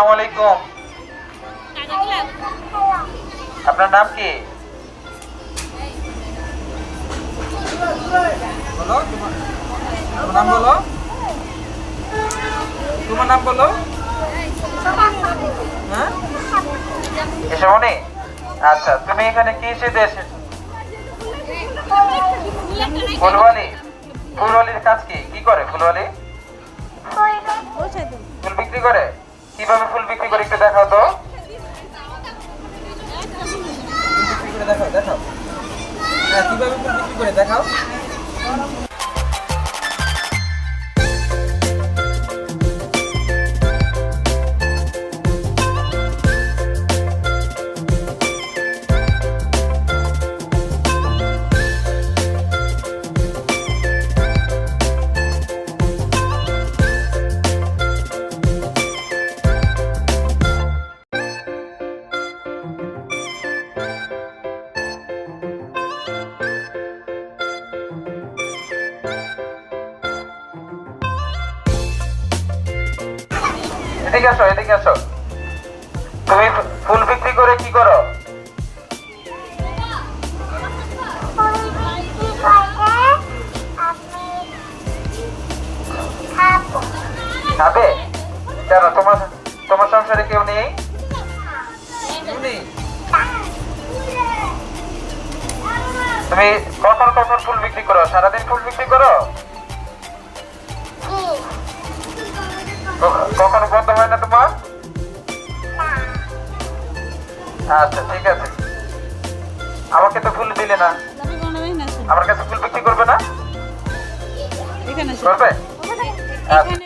আসসালামু আলাইকুম আপনার নাম কি? বলো তোমার তোমার নাম বলো। তোমার নাম বলো। হ্যাঁ? আচ্ছা তুমি এখানে কি এসেছ? ফুলওয়ালি। ফুলওয়ালির কাজ কি? কি করে ফুলওয়ালি? ফুল বিক্রি করে? কীভাবে ফুল বিক্রি করে একটু দেখাও তো। দেখাও দেখাও হ্যাঁ কীভাবে ফুল বিক্রি করে দেখাও। এদিকে আসো এদিকে আসো। তুমি ফুল বিক্রি করে কি করো? খাবে কেন তোমার তোমার সংসারে কেউ নেই? তুমি? তুমি কখন কখন ফুল বিক্রি করো? সারাদিন ফুল বিক্রি করো? কখনো বন্ধ হয় না তোমার? আচ্ছা ঠিক আছে। আমাকে তো ফুল দিলে না। আমার কাছে ফুল বিক্রি করবে না? করবে? আচ্ছা।